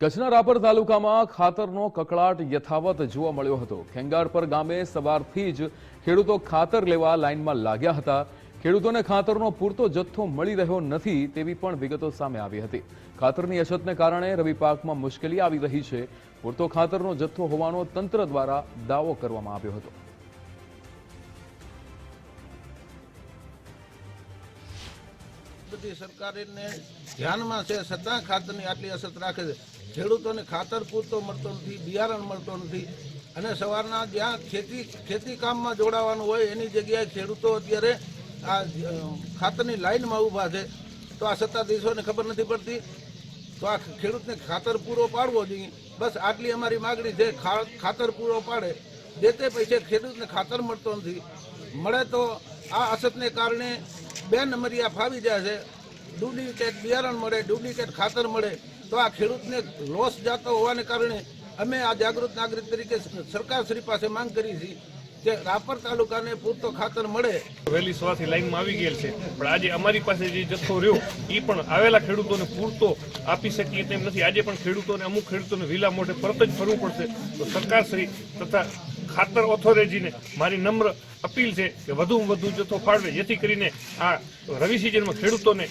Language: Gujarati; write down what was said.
કચ્છના રાપર તાલુકામાં ખાતરનો કકળાટ યથાવત જોવા મળ્યો હતો. ખેંગારપર ગામે સવારથી જ ખેડૂતો ખાતર લેવા લાઇનમાં લાગ્યા હતા. ખેડૂતોને ખાતરનો પૂરતો જથ્થો મળી રહ્યો નથી તેવી પણ વિગતો સામે આવી હતી. ખાતરની અછતને કારણે રવિ પાકમાં મુશ્કેલી આવી રહી છે. પૂરતો ખાતરનો જથ્થો હોવાનો તંત્ર દ્વારા દાવો કરવામાં આવ્યો હતો. બધી સરકારને ધ્યાનમાં છે છતાં ખાતરની આટલી અસર રાખે છે. ખેડૂતોને ખાતર પૂરતો મળતો નથી, બિયારણ મળતો નથી. અને સવારના જ્યાં ખેતી ખેતી કામમાં જોડાવાનું હોય, એની જગ્યાએ ખેડૂતો અત્યારે આ ખાતરની લાઈનમાં ઊભા છે. તો આ સત્તાધીશોને ખબર નથી પડતી. તો આ ખેડૂતને ખાતર પૂરો પાડવો જોઈએ. બસ આટલી અમારી માગણી છે ખાતર પૂરો પાડે. જે તે પૈસે ખેડૂતને ખાતર મળતો નથી. મળે તો આ અસતને કારણે બે નંબરિયા ફાવી જાય છે. ડુપ્લિકેટ બિયારણ મળે, ડુપ્લિકેટ ખાતર મળે, તો આ ખેડૂતને લોસ જતો હોવાને કારણે અમે આ જાગૃત નાગરિક તરીકે સરકારશ્રી પાસે માંગ કરી છે કે રાપર તાલુકાને પૂરતો ખાતર મળે. વહેલી સવારથી લાઈનમાં આવી ગયેલ છે. પણ આજે અમારી પાસે જે જથ્થો રહ્યો એ પણ આવેલા ખેડૂતોને પૂરતો આપી શકીએ તેમ નથી. આજે પણ ખેડૂતોને, અમુક ખેડૂતોને વિલા મોઢે પરત જ ફરવું પડશે. તો સરકારશ્રી તથા ખાતર ઓથોરિટીને મારી નમ્ર અપીલ છે કે વધુમાં વધુ જથ્થો ફાળવે. જેથી કરીને આ રવિ સિઝનમાં ખેડૂતોને